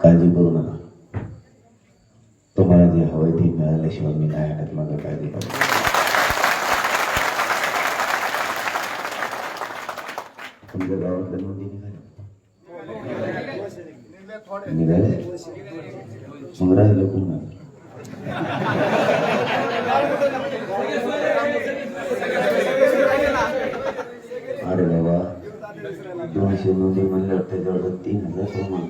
काळजी करू नका तुम्हाला जे हवंय ते मिळाल्याशिवाय मी नाही हटत माझं काळजी करू तुमच्या गावातल्या नोंदी निघाल्या निघाले मग राहिलं पुन्हा अरे बाबा दोनशे नोंदी म्हणल्यावर त्याच्यावर तीन हजार प्रमाणपत्र निघायला पाहिजे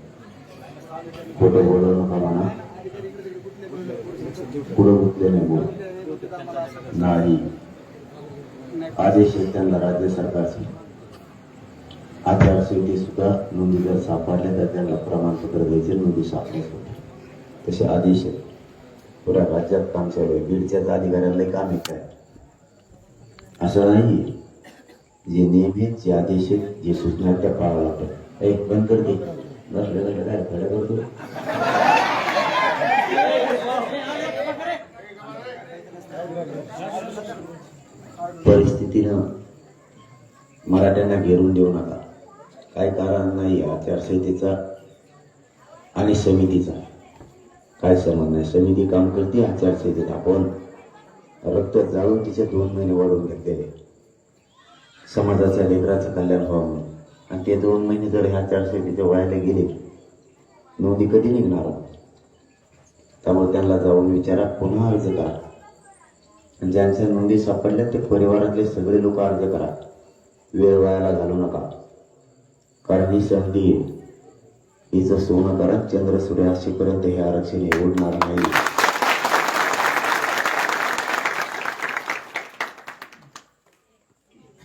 खोटं बोलू नका म्हणा पुढं गुंतले नाही बोल. नाही. आदेश आहे त्यांना राज्य सरकारचे. आचारसंहिते सुद्धा नोंदी जर सापडल्या तर त्यांना प्रमाणपत्र द्यायचे नोंदी सापडले तसे आदेश आहेत. पुऱ्या राज्यात काम चालू आहे बीडच्याच अधिकाऱ्याला काम आहे काय? असं नाही. जे नेहमीच जे आदेश आहेत जे सूचना त्या पाळाव्या लागतात. एक बंद करते नसलं तर काय खड्या करतो परिस्थितीनं मराठ्यांना घेरून देऊ नका. काय कारण नाही आचारसंहितेचा आणि समितीचा. काय संबंध नाही समिती काम करते आचारसंहितेत आपण रक्त जाळून तिचे दोन महिने वाढवून घेतलेले. समाजाच्या लेकराचं कल्याण व्हावं म्हणून. आणि ते दोन महिने जर ह्या आचारसंहितेच्या वयाला गेले नोंदी कधी निघणार? त्यामुळे त्यांना जाऊन विचारा पुन्हा अर्ज करा. आणि ज्यांच्या नोंदी सापडल्या ते परिवारातले सगळे लोक अर्ज करा. वेळ वायाला घालू नका. कारण ही संधी आहे. हिचं सोनं करा चंद्र सूर्यास्तीपर्यंत हे आरक्षण निवडणार नाही.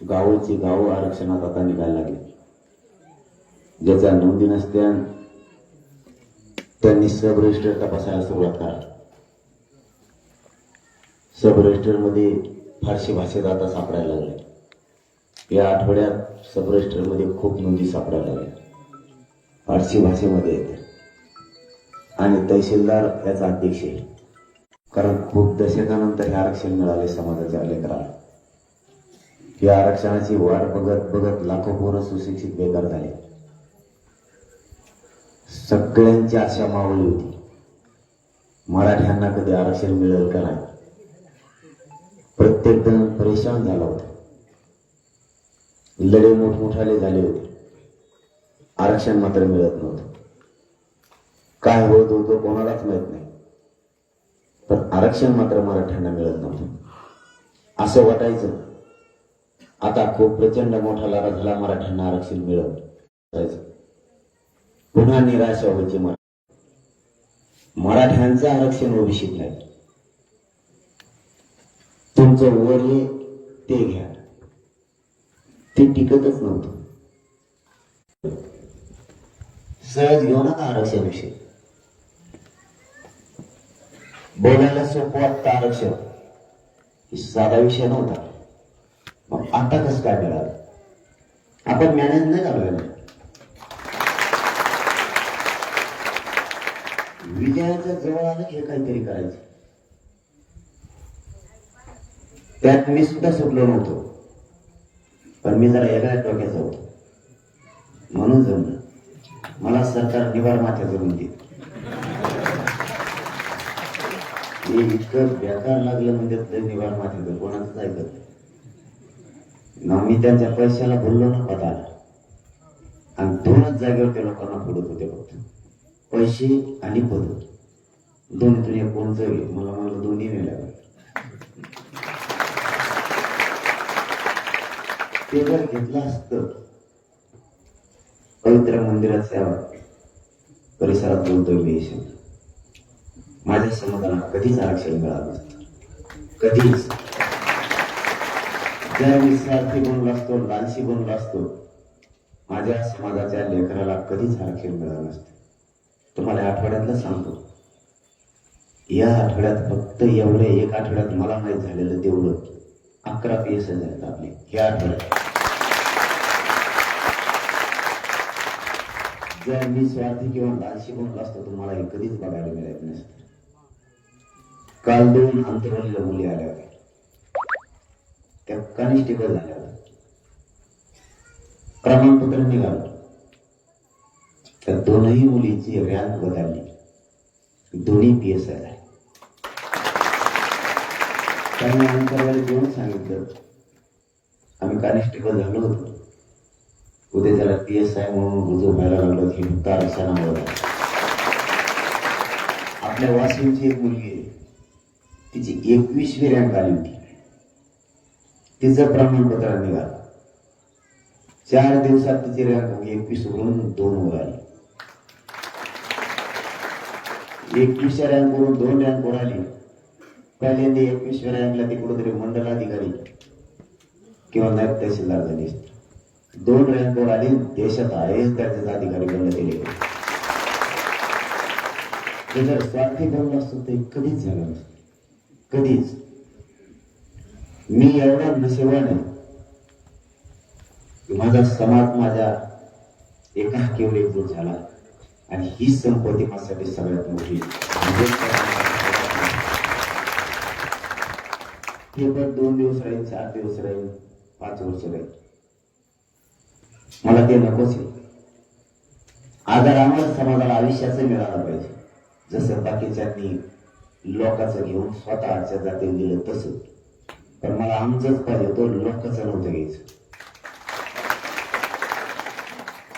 गावची गाव आरक्षणात आता निघायला लागले. ज्याचा नोंदी नसत्या त्यांनी सब रजिस्टर तपासायला सुरुवात करा. सब रजिस्टरमध्ये फारशी भाषेत आता सापडायला लागले. या आठवड्यात सबमध्ये खूप नोंदी सापडायला लागल्या. फारसी भाषेमध्ये येते आणि तहसीलदार याचा अध्यक्ष आहे. कारण खूप दशकानंतर हे आरक्षण मिळाले समाजाच्या लेकराला. या आरक्षणाची वाट बघत बघत लाखो पोरं सुशिक्षित बेकार झाले. सगळ्यांची आशा मावळी होती. मराठ्यांना कधी आरक्षण मिळेल का नाही? प्रत्येक जण परेशान झाला होता. लढे मोठमोठाले झाले होते. आरक्षण मात्र मिळत नव्हतं. काय होत होतं कोणालाच माहीत नाही. पण आरक्षण मात्र मराठ्यांना मिळत नव्हतं. असं वाटायचं आता खूप प्रचंड मोठा लढा झाला मराठ्यांना आरक्षण मिळत जायचं. पुन्हा निराशा व्हायची मरा मराठ्यांचं आरक्षण ओबीसीत नाही. तुमचं वरले ते घ्या. ते टिकतच नव्हतं. सहज घेऊ नका आरक्षणाविषयी बोलायला सोपं वाटतं आरक्षण. साधा विषय नव्हता. मग आता कसं काय मिळालं? आपण मॅनेज नाही झालोय ना विजयाच्या जवळ आलं की हे काहीतरी करायचं. त्यात मी सुद्धा सुटलो नव्हतो. पण मी जरा वेगळ्या डोक्याचा होतो. म्हणून जमलं. मला सरकार निवार माथ्या जमून देत हे इतकं बेकार लागलं म्हणजे ते निवार माथ्या कोणाचंच ऐकत नाही. ना मी त्यांच्या पैशाला बोललो ना पदाला. आणि दोनच जागेवर त्या लोकांना फोडत होते फक्त पैसे आणि पद दोन्हीतून एक मला मला दोन्ही नाही लागत ते जर घेतलं असतं पवित्र मंदिरात सेवा परिसरात बोलतोय मी शब्द. माझ्या समाजाला कधीच आरक्षण मिळालं नसतं. कधीच. ज्या मी स्वार्थी बनलो असतो लालशी बनलो असतो माझ्या समाजाच्या लेकराला कधीच आरक्षण मिळालं नसतं. तुम्हाला आठवड्यातलं सांगतो. या आठवड्यात फक्त एवढे एक आठवड्यात मला माहीत झालेलं तेवढं. अकरा पी एस झालेत आपले. या आठवड्यात. जर मी स्वार्थी किंवा लालशी बनलो असतो तुम्हाला हे कधीच बघायला मिळत नसतं. काल दोन अंतरवलीला मुली आल्या होत्या. त्या कॉन्स्टेबल झाल्या होत्या. प्रमाणपत्र निघालं तर दोनही मुलींची रँक बदलली दोन्ही पी एस आय झाले त्यांनी अंतरवाली जेवण सांगितलं. आम्ही कॉन्स्टेबल झालो होतो. उद्या त्याला पी एस आय म्हणून रुजू व्हायला लागलं. की फक्त आरक्षणामुळे आपल्या वाशिमची एक मुलगी आहे. तिची एकवीसवी रँक आली होती. तिचं प्रमाणपत्र निघालं. चार दिवसात तिची रँक एकवीस वरून दोन वर आली. एकवीसच्या रँकवरून दोन रँक वर आली. पहिल्यांदा एकवीसव्या रँकला ती कुठेतरी मंडलाधिकारी किंवा नायब तहसीलदार झाली दोन रँक वर आली. देशात आहे त्याचे अधिकारी बनले गेले. जर स्वार्थी बनलं असतं ते कधीच झालं नसतं. कधीच. मी एवढा नशिबाने की माझा समाज माझ्या एका केवळ एकजूट झाला. आणि ही संपत्ती माझ्यासाठी सगळ्यात मोठी हे पण दोन दिवस राहील चार दिवस राहील पाच वर्ष राहील. मला ते नकोच आहे. आधार आम्हाला समाजाला आयुष्याचं मिळालं पाहिजे. जसं बाकीच्यांनी लोकांचं घेऊन स्वतःच्या जाती गेलं तसं. पण मला आमचंच पाहिजे तो लोकांचं नव्हतं घ्यायचं.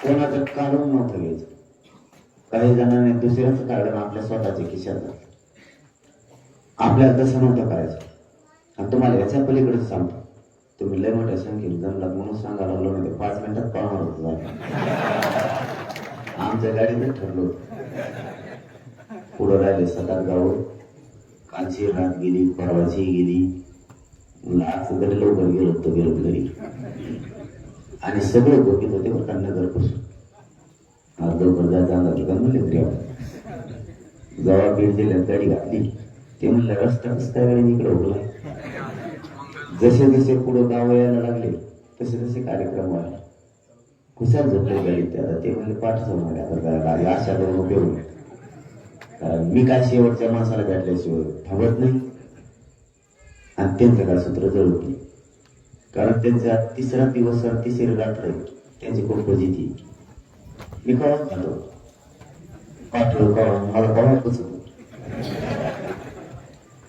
कोणाचं काढून नव्हतं घ्यायचं. काही जणांनी दुसऱ्याचं काढलं आपल्या स्वतःच्या खिशात आपल्याला तसं नव्हतं करायचं. आणि तुम्हाला याच्या पलीकडे सांगतो. तुम्ही लय मोठ्या संख्येत जमला म्हणून सांगायला लागलो नाही तर पाच मिनिटात पाहणार होतो आमच्या गाडीतच ठरलो पुढं राहिले सात गाव. कालची रात गेली परवाची गेली. आज तरी लवकर गेलो तो गेलो घरी आणि सगळं गोपीत होते बरं का नगरपासून आज लवकर जायचं होता म्हणले घरी आपण जेव्हा बीड जिल्ह्यात गाडी घातली. ते म्हणलं रस्ता कसं काय इकडे उरला जसे जसे पुढे गाव यायला लागले तसे तसे कार्यक्रम व्हायला कुशाल झोपले गाडीत ते आता ते म्हणले पाठ सोडणार आता गाडी अशा करून उपयोग कारण मी काय शेवटच्या माणसाला भेटल्याशिवाय थांबत नाही. आणि त्यांचं काय सूत्र जळत नाही कारण त्यांचा तिसरा दिवस तिसरी रात्र त्यांची खूप फजिती मी कळत खातो पाठवलं कळा मला कळत बसत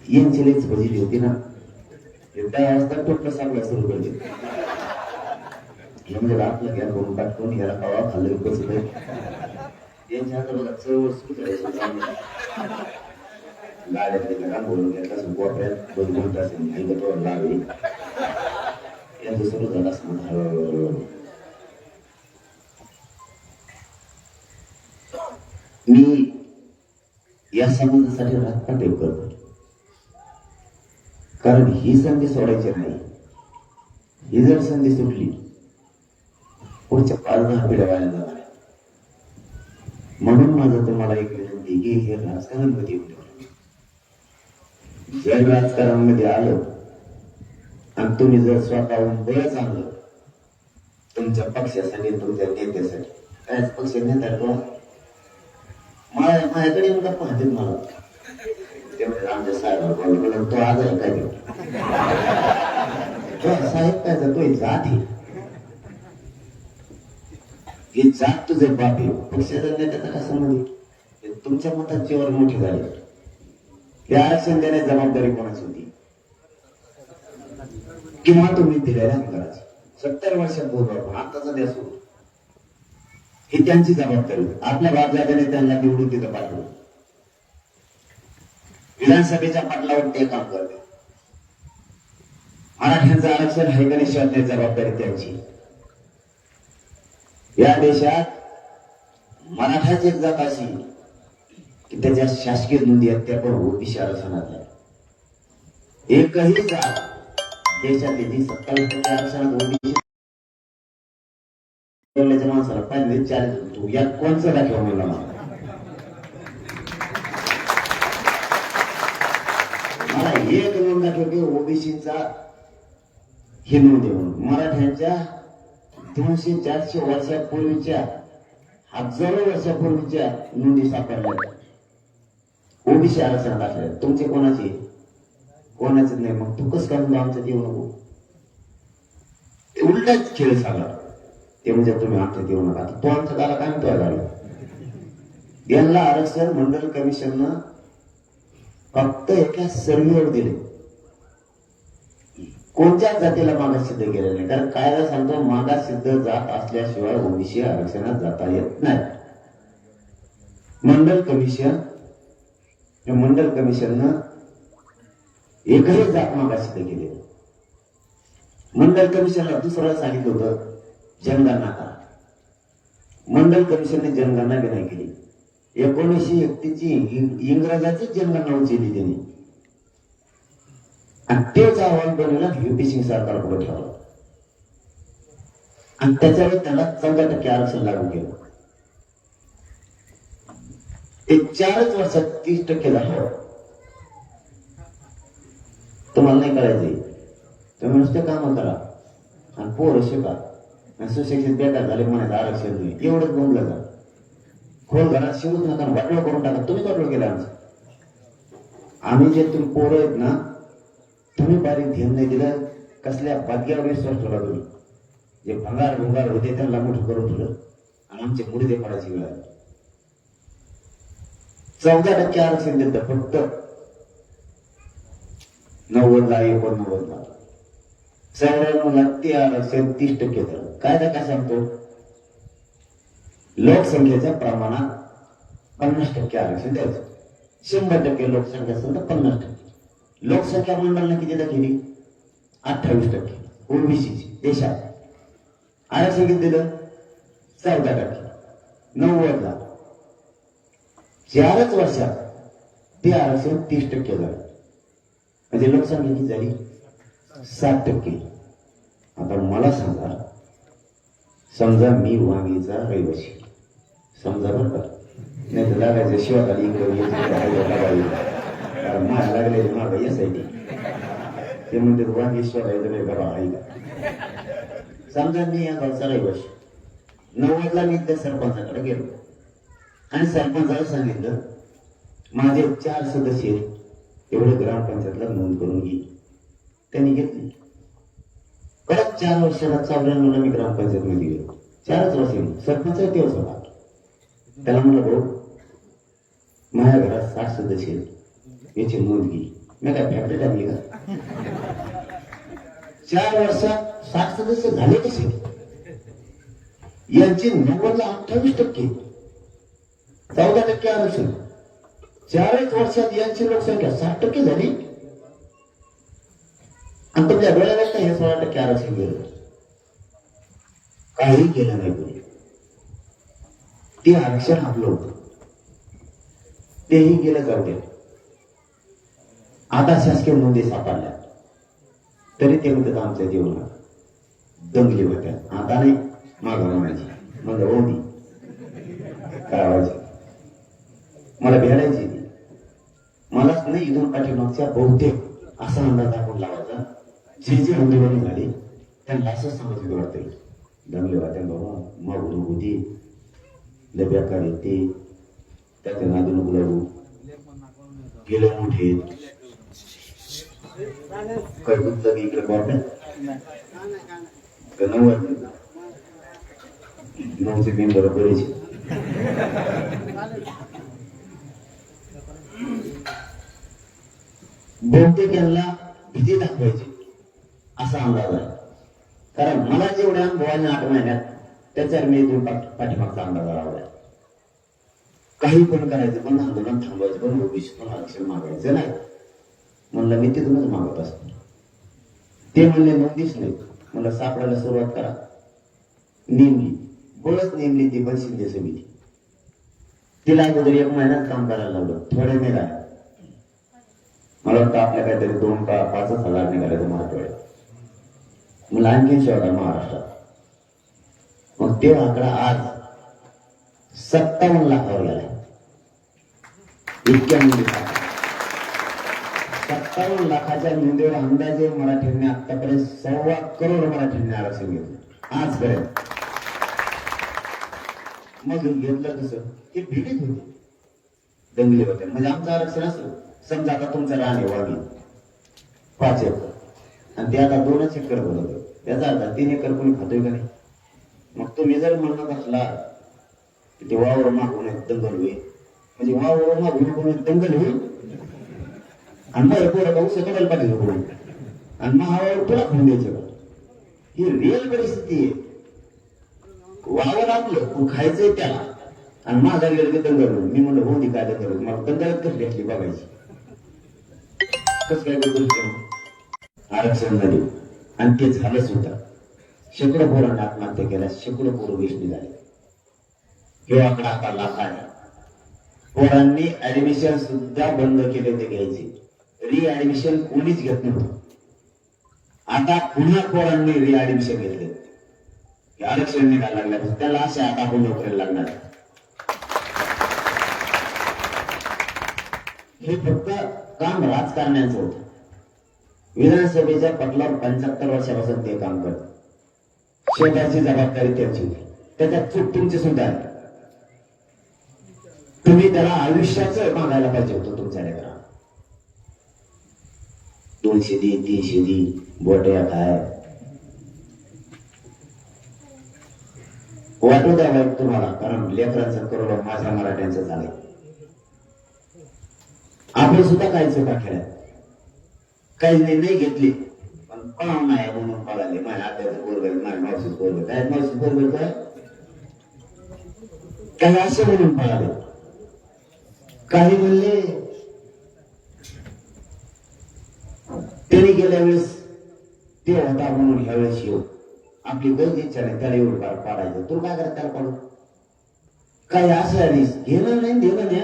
यांची लईच होती ना त्या असता टोटलं सांगला सुरू करते म्हणजे आपलं घ्या करून टाकून याला कवा खाल्लं बसत यांच्या हातात बघा चळवळ सुरू करायची गाड्यातले घरा बोलून घेत असं कोपऱ्यात दोन दोन तास ऐकतो लावे यांचं सुरू झालं असं म्हणून हळूहळू. मी या समाजासाठी राजपाट करतो कारण ही संधी सोडायची नाही. ही जर संधी सुटली पुढच्या पाच दहा पिढ्या व्हायला जाणार म्हणून माझं तुम्हाला एक विनंती की हे राजकारणामध्ये येऊ जर राजकारणामध्ये आलं आणि तुम्ही जर स्वतःहून बळ चांगलं तुमच्या पक्षासाठी तुमच्या नेत्यासाठी काय पक्ष नेता माझ्या माझ्याकडे येऊन गप्पा मला. तेवढे आमच्या साहेब तो आज आहे काय तो साहेब काय तो जात आहे. हे जात तुझे बाप आहे. पक्षाचा त्याचा का संबंध तुमच्या मतात तुमच्या मोठे झाले. या आरक्षण देण्याची जबाबदारी कोणाची होती? किंवा तुम्ही दिलेल्या आमदाराची सत्तर वर्षात बोलू आताचा द्या सोडून. ही त्यांची जबाबदारी. होती. आपल्या बापदादाने त्यांना निवडून तिथं पाठवलं विधानसभेच्या पाटलावर ते काम करते. मराठ्यांचं आरक्षण आहे का जबाबदारी त्यांची? या देशात मराठाची एक जात अशी की त्याच्या शासकीय नोंदी आहेत त्या पण ओबीसी आरक्षणात आहे एकही जात देशात जी सत्तावीस टक्के आरक्षणात ओबीसी बोलण्याच्या माणसाला पाहिजे चार तू. यात कोणचं दाखवा मला मला? मला एक नोंद दाखव की ओबीसीचा हिंदू नोंद मराठ्यांच्या दोनशे चारशे वर्षापूर्वीच्या हजारो वर्षापूर्वीच्या नोंदी सापडल्या. ओबीसी आरक्षण असल्या तुमचे कोणाचे? कोणाचे नाही. मग तू कसं करून आमचं देऊ नको. ते उलटाच खेळ चालला. ते म्हणजे तुम्ही आमच्यात देऊ नका तो आमच्या गाला काय म्हणतोय गाडी यांना आरक्षण मंडल कमिशननं फक्त एका सर्व्हेवर दिले. कोणत्याच जातीला मागास सिद्ध केलेलं नाही. कारण कायदा सांगतो मागास सिद्ध जात असल्याशिवाय ओबीसी आरक्षणात जाता येत नाही. मंडल कमिशन मंडल कमिशननं एकही जात मागास सिद्ध केले मंडल कमिशनला दुसरं सांगितलं होतं जनगणना करा. मंडल कमिशनने जनगणना बी नाही केली. एकोणीसशे एकतीची इंग्रजाची जनगणना उचलली त्यांनी आणि तेच अहवाल बनवला युपी सिंग सरकार पुढे ठेवला. आणि त्याच्यावर त्याला चौदा टक्के आरक्षण लागू केलं. ते चारच वर्षात तीस टक्के झालं. तुम्हाला नाही करायचे तुम्ही नुसते काम करा. आणि पोरं शिका. सुशिक्षित बेकार झाले म्हणायचं आरक्षण नाही एवढंच बोललं जा खोल घरात शिवूच नका वाटलं करून टाका. तुम्हीच वाटलं केलं आमचं. आम्ही जे तुम्ही पोरं आहेत ना तुम्ही बारीक ध्यान नाही दिलं. कसल्या भाग्यावर विश्वास ठेवला तुम्ही? जे भंगार भंगार होते त्यांना मोठं करून ठेवलं. आणि आमचे मुडदे पडायची वेळ आली. चौदा टक्के आरक्षण देतं फक्त. नव्वदला एकोणनव्वदला. चौऱ्याण्णवला ते आरक्षण तीस टक्के झालं. कायदा काय सांगतो? लोकसंख्येच्या प्रमाणात पन्नास टक्के आरक्षण द्यायचं. शंभर टक्के लोकसंख्या असेल तर पन्नास टक्के. लोकसंख्या मंडळाने किती केली अठ्ठावीस टक्के. ओबीसीची देशात. आरक्षण किती दिलं? चौदा टक्के. नव्वदला चारच वर्षात ते आरक्षण तीस टक्के झालं. म्हणजे लोकसंख्या किती झाली? सात टक्के. आता मला सांगा समजा मी वांगीचा रहिवासी समजा बरं का. नाही तर लागायचं शिवाकाली इकडे ये, तिकडे हायवे लागायला. कारण लागले माग यासाठी. ते म्हणते वांगी शोधायचं नाही बरं का समजा मी या गावचा रहिवासी नव्वदला मी त्या सरपंचाकडे गेलो. आणि सरपंचाला सांगितलं माझे चार सदस्य आहेत, ग्रामपंचायतला नोंद करून घे. त्यांनी घेतली. परत चार वर्षाला चौऱ्याण्णवला मी ग्रामपंचायत मध्ये गेलो. चारच वर्ष सरपंच दिवस होता. त्याला म्हणलं भाऊ माझ्या घरात साठ सदस्य याची नोंद घे. मी काय फॅक्टरी टाकली का? चार वर्षात साठ सदस्य झाले कसे? यांचे नव्वदला अठ्ठावीस टक्के. चौदा टक्के आरक्षण. चारच वर्षात यांची लोकसंख्या साठ टक्के झाली. आणि तुमच्या डोळ्याला काय हे सोळा टक्के आरक्षण गेलं काही केलं नाही कोणी. ते आरक्षण आपलं होतं. तेही गेलं जाऊ आता शासकीय नोंदी सापडल्या तरी ते म्हणतात आमच्या जीवनात दंगली होत्या. आता नाही मागं म्हणायची. मग ओदी करावायची मला भेटायची मलाच नाही इथून पाठीमागच्या बहुतेक असा अंदाज आपण लावा जे जे उमेदवारी झाली त्यांना असंच सांगितलं वाटतं दंगली होत्या बाबा मागून होती लय बेकार येते त्याच्या नादू नको लागू गेले मोठे काय गुंतलं की इकडे बाबा नव्वद नऊचे मेंबर बरेच बहुतेक यांना भीती दाखवायची असा अंदाज आहे. कारण मला जेवढ्या अनुभवांना आठ महिन्यात त्याच्यावर मी तुम्ही पाठ- पाठीमागचा अंदाज लावलाय. काही पण करायचं पण आंदोलन थांबवायचं पण ओबीसीतून आरक्षण मागायचं नाही. म्हणलं मी तिथूनच मागत असतो. ते म्हणले मग नाही मला सापडायला सुरुवात करा. नेमली. बळच नेमली ती पण शिंदे समिती. तिला अगोदर एक महिन्यात काम करायला लावलं. थोडे निघाले मला वाटतं आपल्या काहीतरी दोन का पाचच हजार निघाले तुम्हाला मराठवाड्यात होता महाराष्ट्रात. मग तो आकडा आज सत्तावन्न लाखावर गेला. इतक्या मुली सत्तावन्न लाखाच्या नोंदीवर अंदाजे मराठीने आतापर्यंत सव्वा करोड मराठीने आरक्षण घेतलं. आजपर्यंत. मग घेतलं कसं ते भीतीत होते. दंगली होते. म्हणजे आमचं आरक्षण असं. समजा आता तुमचं रान आहे पाच एकर. आणि ते आता दोनच एकर बनवलं त्याचा जातीने तीन एकर कोणी खातोय का नाही? मग तुम्ही जर म्हणत असला की ते वावर मागून दंगल होईल. म्हणजे वावर मागून कोण एक दंगल होईल? आणि मग पोरं पाऊस कडायला पाहिजे कोण आणि मग हा वावर तुला खाऊन द्यायचं ही रिअल परिस्थिती आहे. वावर आपलं तू खायचंय त्याला. आणि माझा गेलं की दंगल होईल. मी म्हणलं हो ती काय दंगल होईल. मला दंगलच कसली भेटली बघायची? कसं काय बघू आरक्षण झाली. आणि ते झालंच सुद्धा. शेकडो पोरांनी आत्महत्या केल्या शेकडो पोरं वेचणी झाले हे आकडा आता लाख आहे पोरांनी ऍडमिशन सुद्धा बंद केले ते घ्यायचे. री ऍडमिशन कोणीच घेत नव्हतं. आता पुन्हा पोरांनी री ऍडमिशन घेतले आरक्षण निघायला लागल्या त्याला असे आता आपण नोकरीला लागणार हे फक्त काम राजकारण्याचं होतं. विधानसभेच्या पटला पंच्याहत्तर वर्षापासून ते काम करत. शेवटाची जबाबदारी त्यांची. होती त्याच्यात चूक तुमची सुद्धा आहे. तुम्ही त्याला आयुष्याचं मागायला पाहिजे होतं तुमच्या लेकरा दोनशे दी तीनशे दी बोट्या काय वाटू द्या तुम्हाला कारण लेकरांचं करोड माझ्या मराठ्यांचं झालंय. आपण सुद्धा काही चुका केल्या? काही निर्णय घेतले. पण पाव नाही म्हणून मला माझ्या आत्याचं पोरग माझ्या मावशीच पोरग काय मावशी पोरग काय काही असं म्हणून पळाले काही म्हणले त्याने गेल्या वेळेस ते होता म्हणून ह्या वेळेस येऊ. आपली गरज इच्छा नाही त्याला एवढं पार पाडायचं. तू काय करत त्याला पाडू? काही असं आणि घेणं नाही देणं नाही.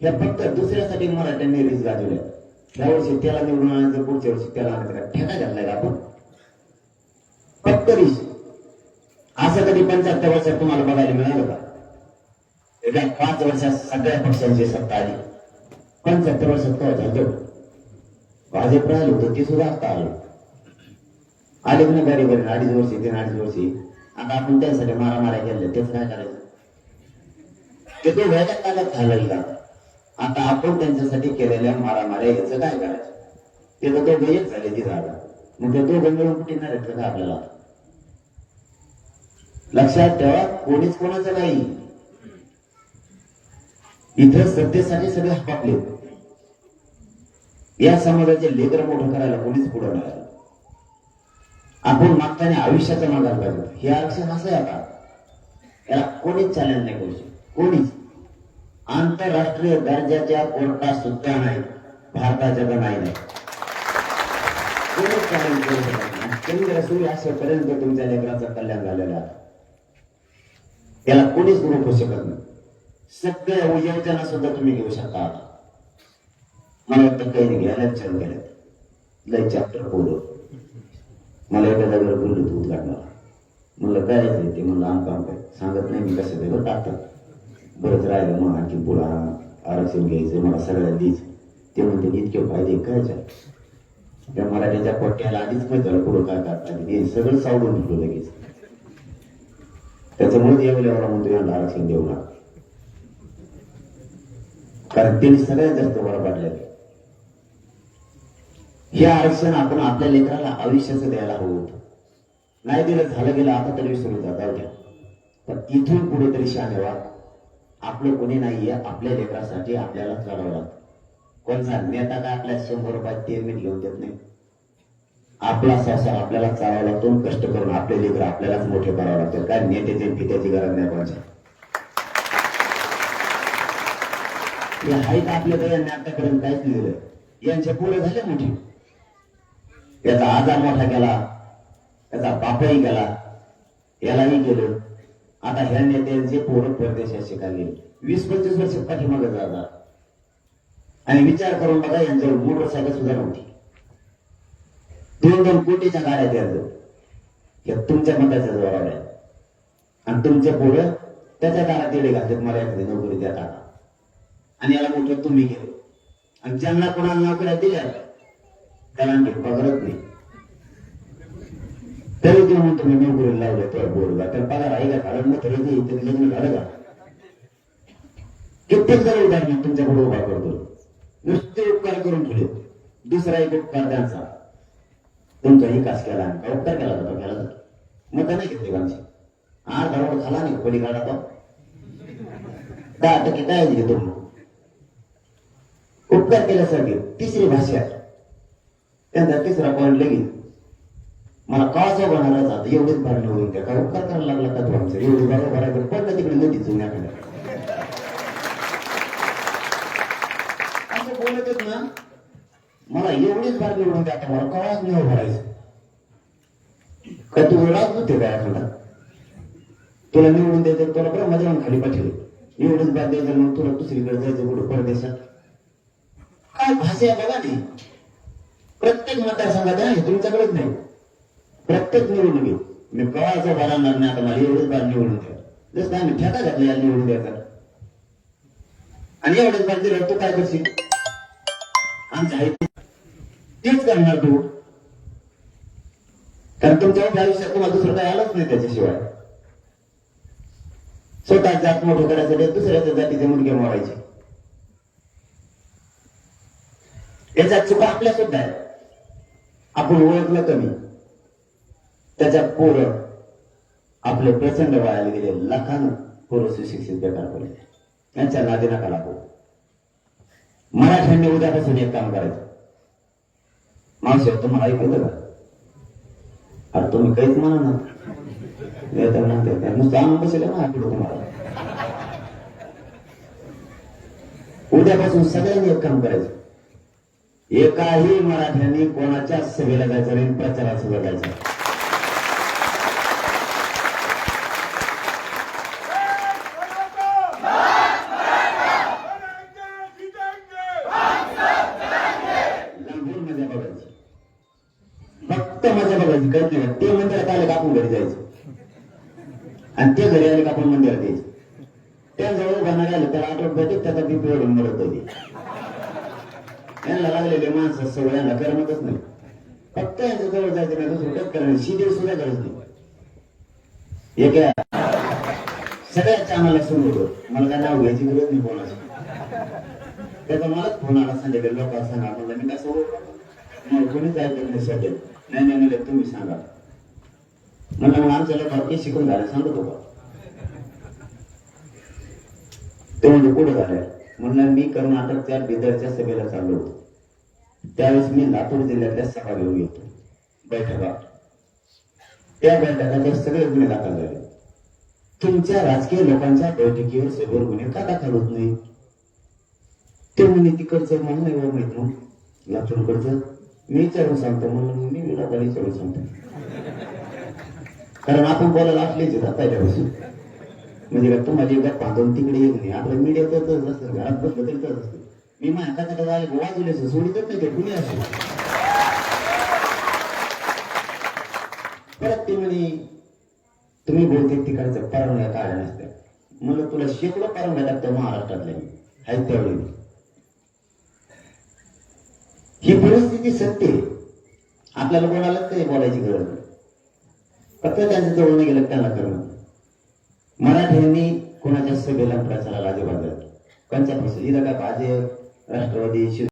ह्या फक्त दुसऱ्यासाठी मराठ्यांनी रिस्क गाजवल्या. ह्या वर्षी त्याला निवडून आणायचं पुढच्या वर्षी त्याला आणायचं का ठेका घातलाय का आपण? फक्त असं कधी पंच्याहत्तर वर्षात तुम्हाला बघायला मिळालं का? एका पाच वर्षात सगळ्या पक्षांची सत्ता आली. पंच्याहत्तर वर्षात काय झालं? भाजप राहिलं होतं ते सुद्धा आता आलं. आले की गाडी बरे अडीच वर्षी तीन अडीच वर्षी आता आपण त्यासाठी मारामाऱ्या केल्या तेच काय करायचं? ते तो वेळाच्या काळात घालायला लागला. आता आपण त्यांच्यासाठी केलेल्या मारामाऱ्या याचं काय करायचं? ते तर दोघं एक झाले ती झालं मग ते दोघं मिळून कुठे आहेत का आपल्याला? लक्षात ठेवा कोणीच कोणाचं नाही. इथं सत्तेसाठी सगळे हपापले. या समाजाचे लेकर मोठं करायला कोणीच पुढं नाही आपण मागताना आयुष्याचा मागायला पाहिजे. हे आरक्षण असं आहे आता. याला कोणीच चॅलेंज नाही करू शकत. कोणीच. आंतरराष्ट्रीय दर्जाच्या कोर्टा सुद्धा नाही भारताच्या तर नाही. सूर्य असेपर्यंत तुमच्या लेकराचं कल्याण झालेलं आहे. त्याला कोणीच रोखू शकत नाही. सगळ्या योजना सुद्धा तुम्ही घेऊ शकता. मला वाटतं काही नाही घ्यायला चालू गेल्या लय चॅप्टर बोलू. मला एका जागेवर बोललो तू उद्घाटनाला म्हणलं काय ते? म्हणलं आम काम काय सांगत नाही मी कसं ते टाकतात. बरंच राहिलं मग आणखी पुढं आरक्षण घ्यायचं मला सगळ्या दीच ते म्हणते इतके फायदे कायचे त्या मराठीच्या पट्ट्याला आधीच माहीत झालं पुढं काय करतात. हे सगळं सावडून ठेवलं लगेच. त्याच्यामुळे यावेळेला म्हणतो यांना आरक्षण देऊ नका. कारण त्यांनी सगळ्यात जास्त बरं पाडलेलं हे आरक्षण आपण आपल्या लेकराला आयुष्याचं द्यायला हवं होतं. नाही दिलं झालं गेलं आता तरी विसरून जाता पण इथून पुढे तरी शाने आपलं कोणी नाहीये आपल्या लेकरासाठी आपल्याला चढावं लागतं. कोणचा नेता काय आपल्या शंभर रुपयात ते मीठ घेऊन देत नाही. आपला संसार आपल्याला चालावा लागतो कष्ट करून आपले लेकर आपल्यालाच मोठे करावं लागतं. काय नेत्याची पित्याची गरज नाही कोणाच्या हे आहेत आपल्या तर यांनी आतापर्यंत काहीच लिहिलं यांचे पुढे झाले मोठे. त्याचा आजार मोठा केला. त्याचा बापही केला. यालाही केलं. आता ह्या नेत्यांचे पोरं परदेशात शिकायले वीस पंचवीस वर्ष पाठीमागे जातात. आणि विचार करून बघा यांच्यावर मोटरसायकल सुद्धा नव्हती. दोन दोन कोटीच्या गाड्या द्यायचं या तुमच्या मताच्या जोरावर आहे. आणि तुमच्या पोरं त्याच्या दारात तेडे घालतात मला एखादी नोकरी द्या टाका आणि याला मोठं तुम्ही केलं. आणि ज्यांना कोणाला नोकऱ्या दिल्या त्याला आणखी पगारच नाही. तरी ते म्हणून तुम्ही बोलून लावलं तर बोलला तर पगार आहे का मग तरी ते लग्न झालं का कित्येक जण उदाहरण तुमच्यापुढे उभा करतो नुसते उपकार करून ठेवले दुसरा एक उपकार त्यांचा तुमचा विकास केला आणि का उपकार केला जातो केला जातो मग नाही घेतली आमची आठ दहा झाला नाही कोणी काढा तो दहा टक्के काय घेतो मग उपकार केल्यासारखे तिसरी भाषा त्यांचा तिसरा पॉईंट लगेच मला काळाचा बनायला जात एवढेच भरणे होईल त्या काय उपकार करायला लागला का तू आमचं एवढी बरं भरायचं पडलं तिकडे नदी जुन्याकडे असं बोलतच ना मला एवढीच बार निवडून द्या आता मला कळाच नाही हो भरायचं. का तू वेळाच नव्हते काय एखादा? तुला निवडून द्यायचं तुला बरं मजा खाली पाठवली. एवढीच बार द्यायचं मग तुला दुसरीकडे जायचं कुठं? परदेशात. काय भाषा आहे बघा नाही प्रत्येक मतदारसंघात आहे तुमच्याकडेच नाही. प्रत्येक निवडणुकीत मी कळाचं भरणार नाही आता मला एवढंच बार निवडून द्या जसं आम्ही ठेका घातला या निवडून द्यायचा आणि एवढेच बार दिलं तू काय करशील? आमच्या आहे तेच करणार तू. कारण तुमच्या आयुष्यात तुम्हाला दुसरं काही आलंच नाही त्याच्याशिवाय. स्वतः जात मोठं करायसाठी दुसऱ्याच्या जातीचे मुलगे मारायचे याचा चुका आपल्या सुद्धा आहे आपण ओळखलं कमी. त्याच्यात पोरं आपले प्रचंड वयाला गेले लाखानं पोरं सुशिक्षित बेकार पडले. त्यांच्या नादी नका लागू. मराठ्यांनी उद्यापासून एक काम करायचं. मावशी तुम्हाला ऐकलं का? अरे तुम्ही काहीच म्हणा ना. देता ना देता नुसतं आणून बसेल ना ऐकलं तुम्हाला. उद्यापासून सगळ्यांनी एक काम करायचं. एकाही मराठ्यांनी कोणाच्या सभेला जायचं नाही प्रचारात सुद्धा जायचं लांबून मजा बघायची फक्त मजा बघायची कळत नाही ते मंदिरात आले का आपण घरी जायचं. आणि ते घरी आले का आपण मंदिरात यायचं. त्या जवळ जाणार आलं त्याला आठवत भेटत त्याचा बीपी वरून मरत होती. यांना लागलेले माणसं सगळ्यांना करमतच नाही. फक्त यांच्या जवळ जायचं नाही दुसरं काही करायचं शिदेव सुद्धा गरज नाही. एका सगळ्याच्या आम्हाला सुरू होतो मला काय नाव घ्यायची गरज नाही कोणाची. त्याचा मलाच फोन आला संध्याकाळी लोकांना सांगा म्हणलं मी कसं ओळखलं मग कोणीच ऐकलं नाही सध्या. नाही नाही नाही तुम्ही सांगा. म्हणलं माणसाला आमच्या शिकून झालं सांगतो का ते म्हणजे कुठे झालं म्हणलं मी कर्नाटकच्या बिदरच्या सभेला चाललो होतो त्यावेळेस मी लातूर जिल्ह्यातल्या सभा घेऊन येतो बैठका त्या बैठकाचे सगळे गुन्हे दाखल झाले तुमच्या राजकीय लोकांच्या बैठकीवर सगळं गुन्हे का दाखल होत नाही ते म्हणे तिकडचं मला नाही एवढं माहीत लातूरकडचं मी विचारून सांगतो म्हणून मी विरोधाला विचारून सांगतो कारण आपण बोलायला असलेच आहेत पहिल्यापासून. म्हणजे का तुम्हाला एकदा बांधून तिकडे येत नाही. आपलं मीडिया करतच असतं घरात बसलं तरी करत असतं. मी माझ्या हाताकडे जायला असं सोडितच नाही ते कुणी असं परत ते म्हणे तुम्ही बोलते तिकडचं परवानग्या काय नसत्या. म्हणलं तुला शेकडो परवानग्या लागतं महाराष्ट्रातल्या. आहेत त्यावेळी. ही परिस्थिती सत्य आपल्याला कोणालाच काही बोलायची गरज नाही. फक्त त्यांच्या जवळ गेलं त्यांना करणं. मराठ्यांनी कोणाच्या सभेला प्रचाराला अजिबात जात कंचा इथं काय भाजप राष्ट्रवादी शिव